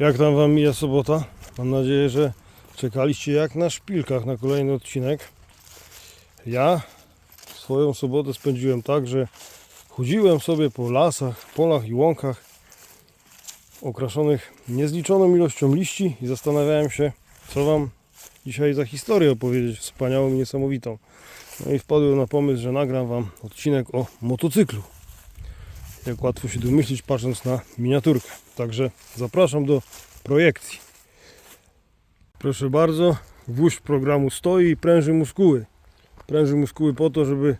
Jak tam Wam mija sobota? Mam nadzieję, że czekaliście jak na szpilkach na kolejny odcinek. Ja swoją sobotę spędziłem tak, że chodziłem sobie po lasach, polach i łąkach okraszonych niezliczoną ilością liści i zastanawiałem się, co Wam dzisiaj za historię opowiedzieć wspaniałą i niesamowitą. No i wpadłem na pomysł, że nagram Wam odcinek o motocyklu. Jak łatwo się domyślić, patrząc na miniaturkę. Także zapraszam do projekcji. Proszę bardzo, gwóźdź programu stoi i pręży muskuły. Pręży muskuły po to, żeby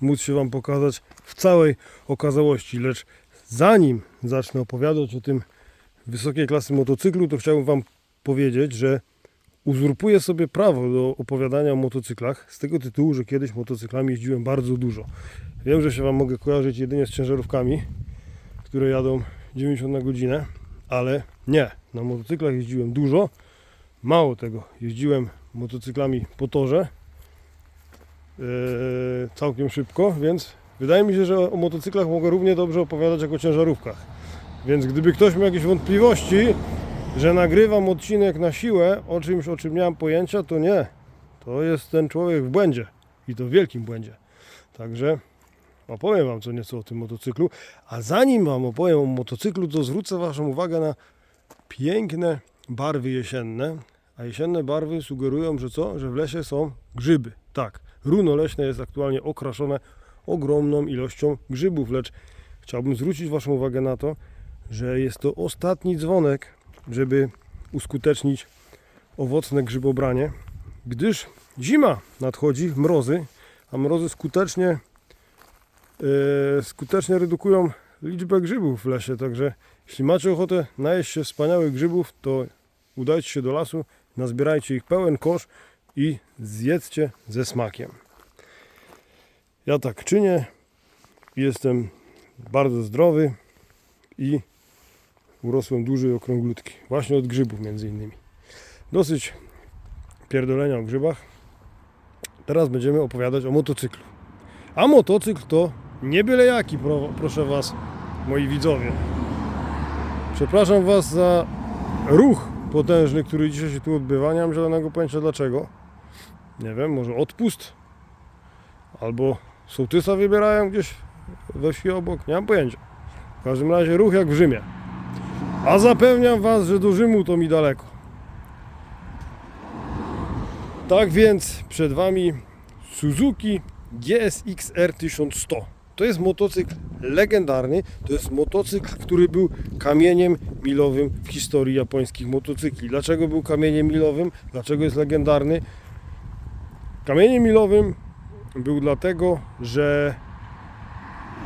móc się Wam pokazać w całej okazałości. Lecz zanim zacznę opowiadać o tym wysokiej klasy motocyklu, to chciałbym Wam powiedzieć, że uzurpuję sobie prawo do opowiadania o motocyklach z tego tytułu, że kiedyś motocyklami jeździłem bardzo dużo. Wiem, że się Wam mogę kojarzyć jedynie z ciężarówkami, które jadą 90 na godzinę, ale nie. Na motocyklach jeździłem dużo. Mało tego, jeździłem motocyklami po torze yy, całkiem szybko, więc wydaje mi się, że o motocyklach mogę równie dobrze opowiadać jak o ciężarówkach. Więc gdyby ktoś miał jakieś wątpliwości, że nagrywam odcinek na siłę o czymś, o czym nie mam pojęcia, to nie. To jest ten człowiek w błędzie. I to w wielkim błędzie. Także opowiem Wam co nieco o tym motocyklu. A zanim Wam opowiem o motocyklu, to zwrócę Waszą uwagę na piękne barwy jesienne. A jesienne barwy sugerują, że co? Że w lesie są grzyby. Tak, runo leśne jest aktualnie okraszone ogromną ilością grzybów, lecz chciałbym zwrócić Waszą uwagę na to, że jest to ostatni dzwonek, żeby uskutecznić owocne grzybobranie, gdyż zima nadchodzi, mrozy, a mrozy skutecznie, e, skutecznie redukują liczbę grzybów w lesie. Także jeśli macie ochotę najeść się wspaniałych grzybów, to udajcie się do lasu, nazbierajcie ich pełen kosz i zjedzcie ze smakiem. Ja tak czynię, jestem bardzo zdrowy i urosłem duży i okrąglutki. Właśnie od grzybów między innymi. Dosyć pierdolenia o grzybach. Teraz będziemy opowiadać o motocyklu. A motocykl to nie byle jaki, pro, proszę Was, moi widzowie. Przepraszam Was za ruch potężny, który dzisiaj się tu odbywa. Nie mam żadnego pojęcia dlaczego. Nie wiem, może odpust? Albo sołtysa wybierają gdzieś we wsi obok? Nie mam pojęcia. W każdym razie ruch jak w Rzymie. A zapewniam Was, że do Rzymu to mi daleko. Tak więc przed Wami Suzuki GSX-R 1100. To jest motocykl legendarny. To jest motocykl, który był kamieniem milowym w historii japońskich motocykli. Dlaczego był kamieniem milowym? Dlaczego jest legendarny? Kamieniem milowym był dlatego, że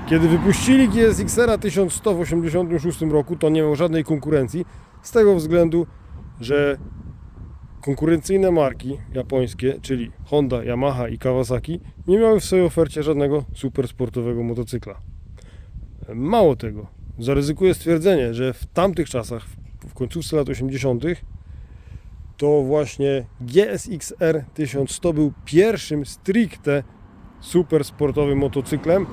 kiedy wypuścili GSX-R 1100 w 1986 roku, to nie miał żadnej konkurencji, z tego względu, że konkurencyjne marki japońskie, czyli Honda, Yamaha i Kawasaki, nie miały w swojej ofercie żadnego supersportowego motocykla. Mało tego, zaryzykuję stwierdzenie, że w tamtych czasach, w końcówce lat 80., to właśnie GSX-R 1100 był pierwszym stricte supersportowym motocyklem,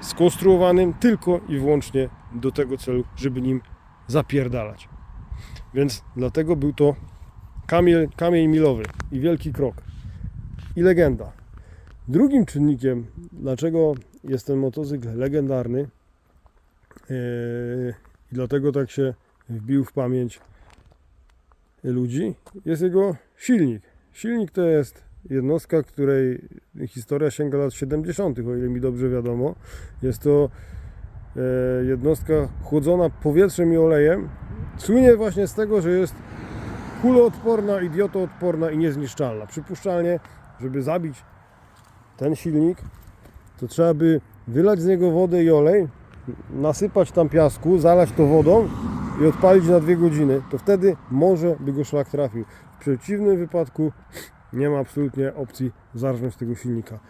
skonstruowanym tylko i wyłącznie do tego celu, żeby nim zapierdalać. Więc dlatego był to kamień, kamień milowy i wielki krok. I legenda. Drugim czynnikiem, dlaczego jest ten motocykl legendarny yy, i dlatego tak się wbił w pamięć ludzi, jest jego silnik. Silnik to jest jednostka, której historia sięga lat 70., o ile mi dobrze wiadomo. Jest to e, jednostka chłodzona powietrzem i olejem. Słynie właśnie z tego, że jest kuloodporna, idiotoodporna i niezniszczalna. Przypuszczalnie, żeby zabić ten silnik, to trzeba by wylać z niego wodę i olej, nasypać tam piasku, zalać to wodą i odpalić na dwie godziny. To wtedy może by go szlak trafił. W przeciwnym wypadku nie ma absolutnie opcji zarżnąć tego silnika.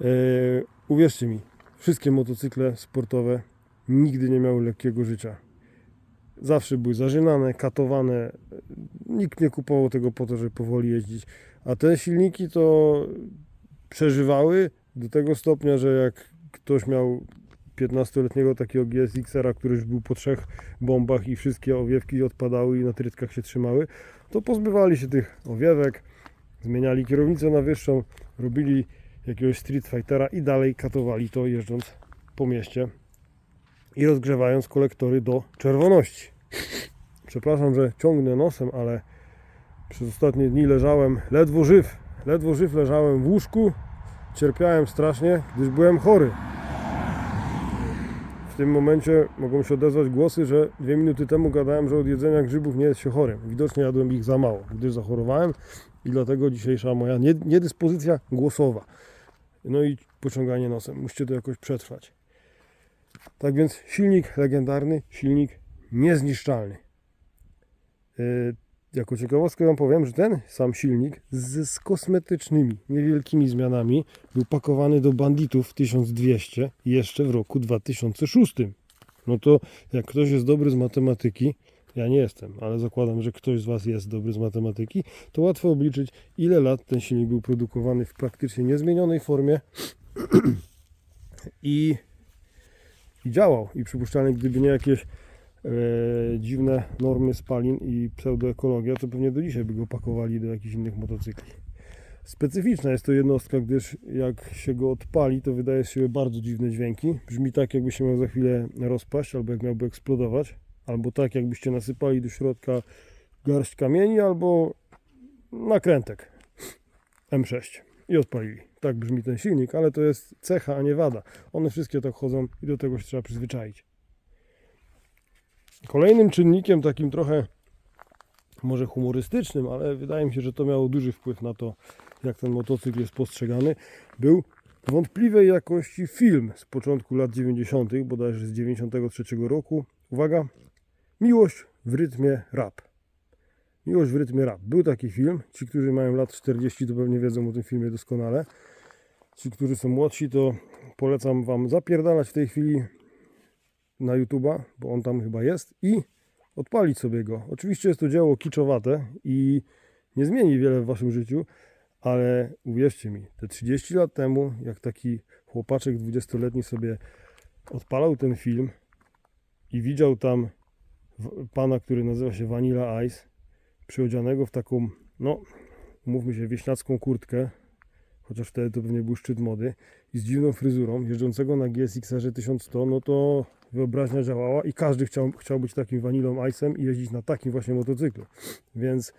Yy, uwierzcie mi, wszystkie motocykle sportowe nigdy nie miały lekkiego życia. Zawsze były zażynane, katowane. Nikt nie kupował tego po to, żeby powoli jeździć. A te silniki to przeżywały do tego stopnia, że jak ktoś miał 15-letniego takiego GSX-era, który już był po trzech bombach i wszystkie owiewki odpadały i na trytkach się trzymały, to pozbywali się tych owiewek, zmieniali kierownicę na wyższą, robili jakiegoś Street Fightera i dalej katowali to jeżdżąc po mieście i rozgrzewając kolektory do czerwoności. Przepraszam, że ciągnę nosem, ale przez ostatnie dni leżałem ledwo żyw. Ledwo żyw leżałem w łóżku. Cierpiałem strasznie, gdyż byłem chory. Tym momencie mogą się odezwać głosy, że dwie minuty temu gadałem, że od jedzenia grzybów nie jest się chorym. Widocznie jadłem ich za mało, gdyż zachorowałem i dlatego dzisiejsza moja nie- niedyspozycja głosowa. No i pociąganie nosem. Musicie to jakoś przetrwać. Tak więc silnik legendarny, silnik niezniszczalny. Jako ciekawostkę Wam powiem, że ten sam silnik z, z kosmetycznymi, niewielkimi zmianami był pakowany do banditów 1200 jeszcze w roku 2006. No to jak ktoś jest dobry z matematyki, ja nie jestem, ale zakładam, że ktoś z Was jest dobry z matematyki, to łatwo obliczyć, ile lat ten silnik był produkowany w praktycznie niezmienionej formie i, i działał. I przypuszczalnie, gdyby nie jakieś dziwne normy spalin i pseudoekologia, to pewnie do dzisiaj by go pakowali do jakichś innych motocykli. Specyficzna jest to jednostka, gdyż jak się go odpali, to wydaje siebie bardzo dziwne dźwięki. Brzmi tak, jakby się miał za chwilę rozpaść, albo jak miałby eksplodować, albo tak, jakbyście nasypali do środka garść kamieni, albo nakrętek M6 i odpalili. Tak brzmi ten silnik, ale to jest cecha, a nie wada. One wszystkie tak chodzą i do tego się trzeba przyzwyczaić. Kolejnym czynnikiem takim trochę może humorystycznym, ale wydaje mi się, że to miało duży wpływ na to, jak ten motocykl jest postrzegany, był wątpliwej jakości film z początku lat 90., bodajże z 93 roku. Uwaga, Miłość w rytmie rap. Miłość w rytmie rap. Był taki film. Ci, którzy mają lat 40, to pewnie wiedzą o tym filmie doskonale. Ci, którzy są młodsi, to polecam Wam zapierdalać w tej chwili na YouTube'a, bo on tam chyba jest i odpalić sobie go. Oczywiście jest to dzieło kiczowate i nie zmieni wiele w Waszym życiu, ale uwierzcie mi, te 30 lat temu, jak taki chłopaczek 20-letni sobie odpalał ten film i widział tam pana, który nazywa się Vanilla Ice, przyodzianego w taką, no, mówmy się, wieśniacką kurtkę, chociaż wtedy to pewnie był szczyt mody, i z dziwną fryzurą, jeżdżącego na GSX-erze 1100, no to wyobraźnia działała i każdy chciał, chciał być takim Vanillą Ice'em i jeździć na takim właśnie motocyklu. Więc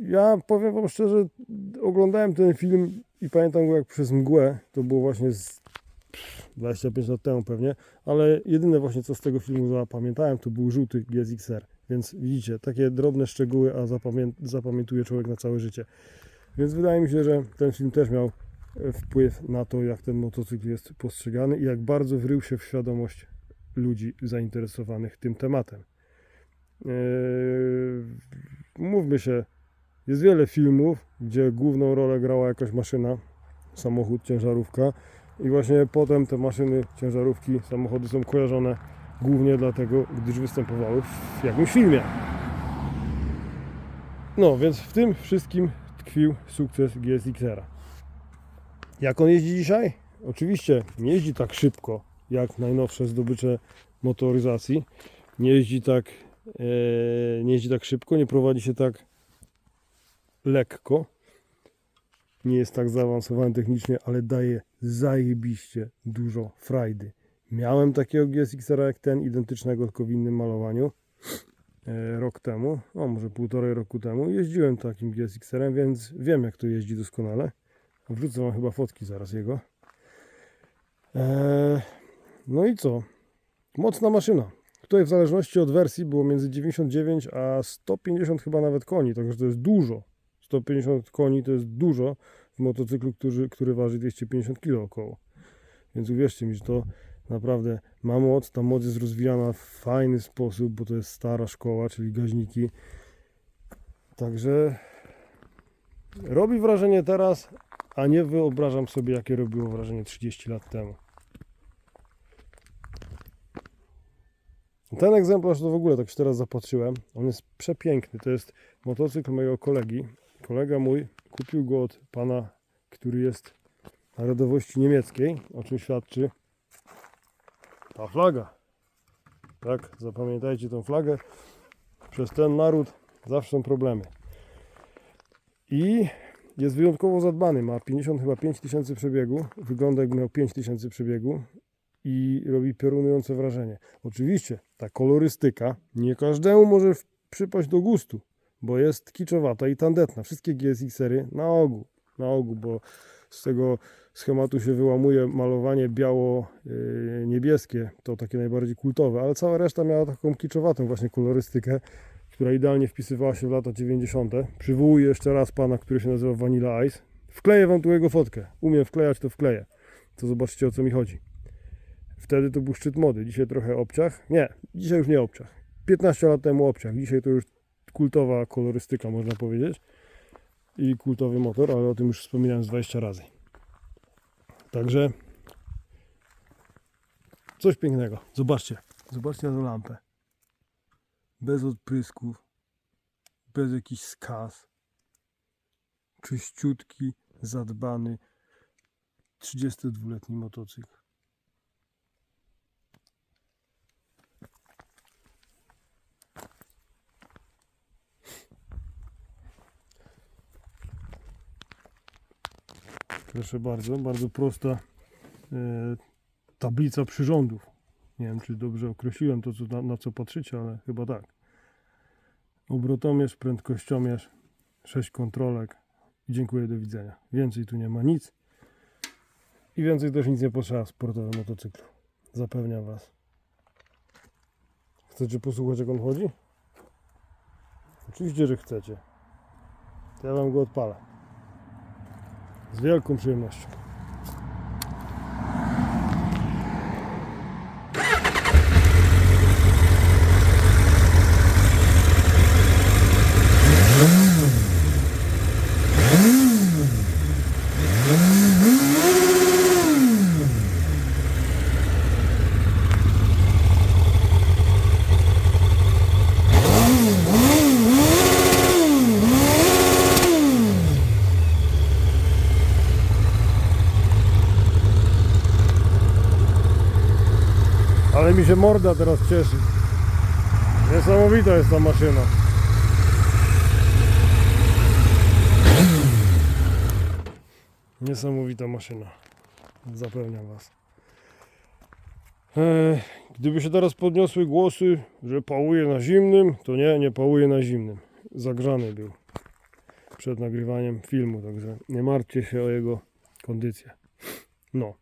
ja powiem Wam szczerze, oglądałem ten film i pamiętam go jak przez mgłę, to było właśnie z 25 lat temu pewnie, ale jedyne właśnie co z tego filmu zapamiętałem to był żółty GSX-R. Więc widzicie, takie drobne szczegóły, a zapamię zapamiętuje człowiek na całe życie. Więc wydaje mi się, że ten film też miał wpływ na to, jak ten motocykl jest postrzegany i jak bardzo wrył się w świadomość ludzi zainteresowanych tym tematem. Eee, mówmy się, jest wiele filmów, gdzie główną rolę grała jakaś maszyna, samochód, ciężarówka i właśnie potem te maszyny, ciężarówki, samochody są kojarzone głównie dlatego, gdyż występowały w jakimś filmie. No, więc w tym wszystkim tkwił sukces GSX-era. Jak on jeździ dzisiaj? Oczywiście nie jeździ tak szybko jak najnowsze zdobycze motoryzacji. Nie jeździ tak, e, nie jeździ tak szybko, nie prowadzi się tak lekko. Nie jest tak zaawansowany technicznie, ale daje zajebiście dużo frajdy. Miałem takiego GSX-era jak ten, identycznego, tylko w innym malowaniu e, rok temu, o może półtorej roku temu. Jeździłem takim GSX-erem, więc wiem jak to jeździ doskonale. Wrzucę wam chyba fotki zaraz jego. E, no i co? Mocna maszyna. Tutaj w zależności od wersji było między 99 a 150 chyba nawet koni, także to jest dużo. 150 koni to jest dużo w motocyklu, który, który waży 250 kg około. Więc uwierzcie mi, że to naprawdę ma moc. Ta moc jest rozwijana w fajny sposób, bo to jest stara szkoła, czyli gaźniki. Także robi wrażenie teraz, a nie wyobrażam sobie, jakie robiło wrażenie 30 lat temu. Ten egzemplarz to w ogóle tak się teraz zapatrzyłem. On jest przepiękny. To jest motocykl mojego kolegi. Kolega mój kupił go od pana, który jest narodowości niemieckiej, o czym świadczy ta flaga. Tak, zapamiętajcie tą flagę. Przez ten naród zawsze są problemy. I jest wyjątkowo zadbany. Ma 50 chyba 5 tysięcy przebiegu. Wygląda jakby miał 5 tysięcy przebiegu i robi piorunujące wrażenie. Oczywiście ta kolorystyka nie każdemu może przypaść do gustu, bo jest kiczowata i tandetna. Wszystkie GSX-ery na ogół, na ogół, bo z tego schematu się wyłamuje malowanie biało-niebieskie, to takie najbardziej kultowe, ale cała reszta miała taką kiczowatą właśnie kolorystykę, która idealnie wpisywała się w lata 90. Przywołuję jeszcze raz pana, który się nazywa Vanilla Ice. Wkleję wam tu jego fotkę. Umiem wklejać, to wkleję. To zobaczcie o co mi chodzi. Wtedy to był szczyt mody. Dzisiaj trochę obciach. Nie, dzisiaj już nie obciach. 15 lat temu obciach. Dzisiaj to już kultowa kolorystyka, można powiedzieć. I kultowy motor, ale o tym już wspominałem z 20 razy. Także coś pięknego. Zobaczcie. Zobaczcie na tę lampę. Bez odprysków. Bez jakichś skaz. Czyściutki, zadbany 32-letni motocykl. Proszę bardzo, bardzo prosta e, tablica przyrządów. Nie wiem, czy dobrze określiłem to, co, na, na co patrzycie, ale chyba tak. Obrotomierz, prędkościomierz, 6 kontrolek i dziękuję, do widzenia. Więcej tu nie ma nic. I więcej też nic nie potrzeba w sportowym motocyklu. Zapewniam Was. Chcecie posłuchać, jak on chodzi? Oczywiście, że chcecie. To ja Wam go odpalę. Z wielką przyjemnością. Ale mi się morda teraz cieszy. Niesamowita jest ta maszyna. Niesamowita maszyna. Zapewniam Was. Ech, gdyby się teraz podniosły głosy, że pałuje na zimnym, to nie, nie pałuje na zimnym. Zagrzany był przed nagrywaniem filmu, także nie martwcie się o jego kondycję. No.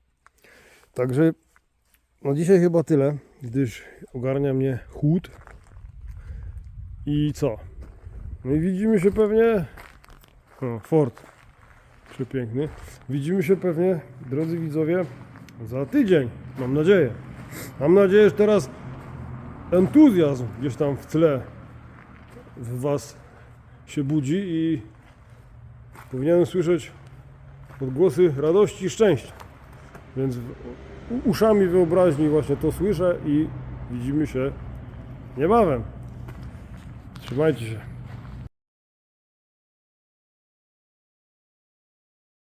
Także no dzisiaj chyba tyle, gdyż ogarnia mnie chłód. I co? No i widzimy się pewnie. O, Ford. Przepiękny. Widzimy się pewnie, drodzy widzowie, za tydzień. Mam nadzieję. Mam nadzieję, że teraz entuzjazm gdzieś tam w tle w Was się budzi i powinienem słyszeć odgłosy radości i szczęścia. Więc uszami wyobraźni właśnie to słyszę i widzimy się niebawem. Trzymajcie się.